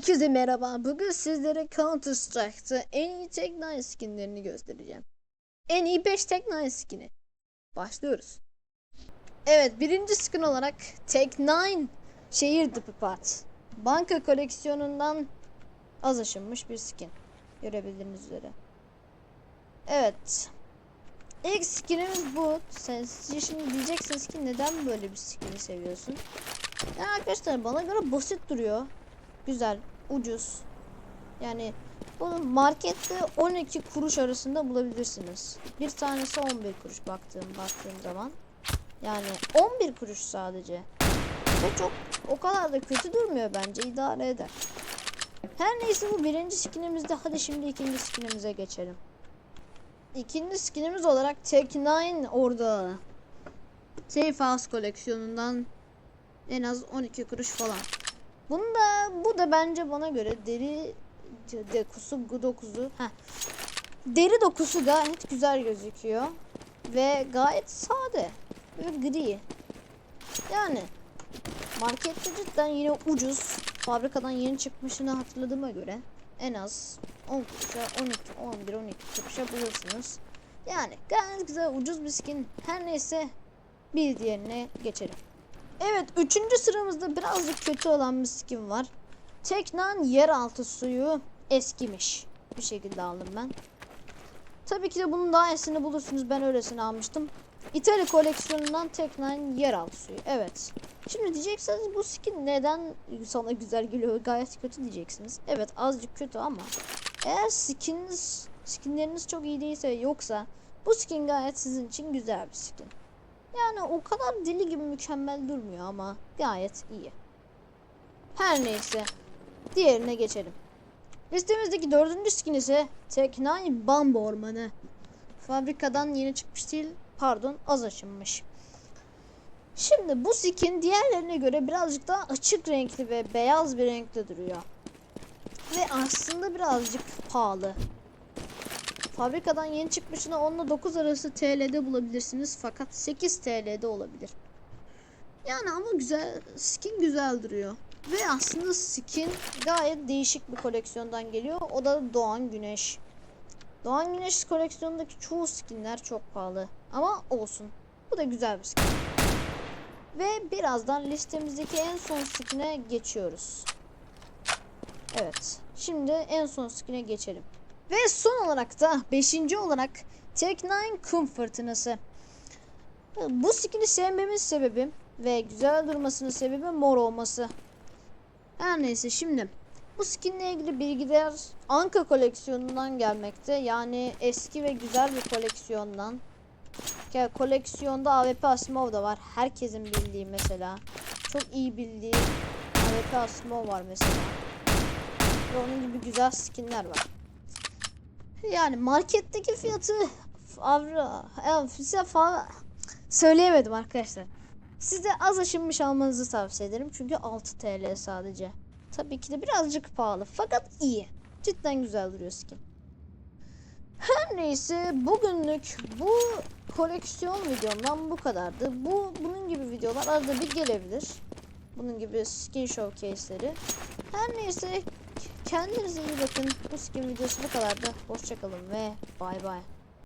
Herkese merhaba. Bugün sizlere Counter Strike'ta en iyi Tech9 skinlerini göstereceğim. En iyi 5 Tech9 skini. Başlıyoruz. Evet birinci skin olarak Tech9 şehir dıpı part. Banka koleksiyonundan az aşınmış bir skin. Görebildiğiniz üzere. Evet. İlk skinimiz bu. Sen şimdi diyeceksiniz ki neden böyle bir skini seviyorsun? Ya arkadaşlar bana göre basit duruyor. Güzel, ucuz. Yani bunu markette 12 kuruş arasında bulabilirsiniz. Bir tanesi 11 kuruş baktığım baktığım zaman. Yani 11 kuruş sadece. Ve çok o kadar da kötü durmuyor bence idare eder. Her neyse bu birinci skinimizde hadi şimdi ikinci skinimize geçelim. İkinci skinimiz olarak Tech 9 orada. Safe House koleksiyonundan en az 12 kuruş falan. Bunda bu da bence bana göre deri dokusu dokuzu heh. Deri dokusu gayet güzel gözüküyor ve gayet sade ve gri. Yani markette cidden yine ucuz. Fabrikadan yeni çıkmışını hatırladığıma göre en az 10 kuruşa 12 11 12 kuruşa bulursunuz. Yani gayet güzel ucuz bir skin. Her neyse bir diğerine geçelim. Evet üçüncü sıramızda birazcık kötü olan bir skin var. Teknan yeraltı suyu eskimiş. Bir şekilde aldım ben. Tabii ki de bunun daha iyisini bulursunuz. Ben öylesini almıştım. İtalya koleksiyonundan Teknan yeraltı suyu. Evet. Şimdi diyeceksiniz bu skin neden sana güzel geliyor gayet kötü diyeceksiniz. Evet azıcık kötü ama eğer skins skinleriniz çok iyi değilse yoksa bu skin gayet sizin için güzel bir skin. Yani o kadar deli gibi mükemmel durmuyor ama gayet iyi. Her neyse. Diğerine geçelim. Listemizdeki dördüncü skin ise Teknay Bambu Ormanı. Fabrikadan yeni çıkmış değil. Pardon az aşınmış. Şimdi bu skin diğerlerine göre birazcık daha açık renkli ve beyaz bir renkte duruyor. Ve aslında birazcık pahalı. Fabrikadan yeni çıkmışına 10 ile 9 arası TL'de bulabilirsiniz fakat 8 TL'de olabilir. Yani ama güzel skin güzel duruyor. Ve aslında skin gayet değişik bir koleksiyondan geliyor. O da Doğan Güneş. Doğan Güneş koleksiyonundaki çoğu skinler çok pahalı. Ama olsun. Bu da güzel bir skin. Ve birazdan listemizdeki en son skine geçiyoruz. Evet. Şimdi en son skine geçelim. Ve son olarak da 5. olarak Tech9 kum fırtınası. Bu skin'i sevmemin sebebi ve güzel durmasının sebebi mor olması. Her neyse şimdi bu skinle ilgili bilgiler Anka koleksiyonundan gelmekte. Yani eski ve güzel bir koleksiyondan. Ya koleksiyonda AWP Asimov da var. Herkesin bildiği mesela. Çok iyi bildiği AWP Asimov var mesela. Ve onun gibi güzel skinler var. Yani marketteki fiyatı avra size falan söyleyemedim arkadaşlar. Size az aşınmış almanızı tavsiye ederim. Çünkü 6 TL sadece. Tabii ki de birazcık pahalı fakat iyi. Cidden güzel duruyor skin. Her neyse bugünlük bu koleksiyon videomdan bu kadardı. Bu bunun gibi videolar arada bir gelebilir. Bunun gibi skin showcase'leri. Her neyse kendinize iyi bakın. Bu skin videosu bu kadardı. Hoşçakalın ve bay bay.